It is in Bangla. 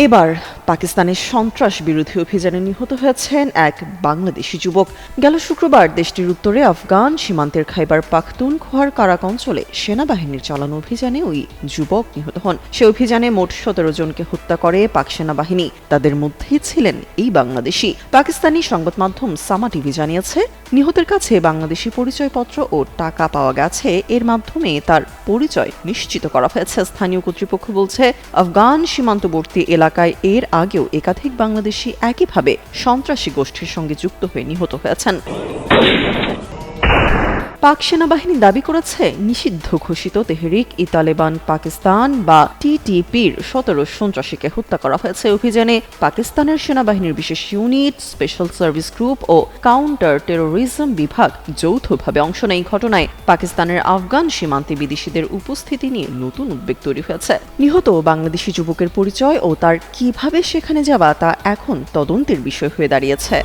এবার পাকিস্তানের সন্ত্রাস বিরোধী অভিযানে নিহত হয়েছেন এক বাংলাদেশি যুবক। গেল শুক্রবার দেশটির উত্তরে আফগান সীমান্তের খাইবার পাখতুন খোয়ার কারাক অঞ্চলে সেনাবাহিনীর চালানো অভিযানে ওই যুবক নিহত হন। সে অভিযানে মোট সতেরো জনকে হত্যা করে পাক সেনাবাহিনী। তাদের মধ্যেই ছিলেন এই বাংলাদেশি। পাকিস্তানি সংবাদ মাধ্যম সামা টিভি জানিয়েছে, নিহতের কাছে বাংলাদেশি পরিচয়পত্র ও টাকা পাওয়া গেছে। এর মাধ্যমে তার পরিচয় নিশ্চিত করা হয়েছে। স্থানীয় কর্তৃপক্ষ বলছে, আফগান সীমান্তবর্তী এলাকায় এর আগেও একাধিক বাংলাদেশি একইভাবে সন্ত্রাসী গোষ্ঠীর সঙ্গে যুক্ত হয়ে নিহত হয়েছেন। পাক সেনাবাহিনী দাবি করেছে, নিষিদ্ধ ঘোষিত তেহরিক, ই তালেবান, পাকিস্তান বা টিটিপির সতেরো সন্ত্রাসীকে হত্যা করা হয়েছে অভিযানে। পাকিস্তানের সেনাবাহিনীর বিশেষ ইউনিট, স্পেশাল সার্ভিস গ্রুপ ও কাউন্টার টেরোরিজম বিভাগ যৌথভাবে অংশ নেয় ঘটনায়। পাকিস্তানের আফগান সীমান্তে বিদেশিদের উপস্থিতি নিয়ে নতুন উদ্বেগ তৈরি হয়েছে। নিহত বাংলাদেশি যুবকের পরিচয় ও তার কীভাবে সেখানে যাওয়া তা এখন তদন্তের বিষয় হয়ে দাঁড়িয়েছে।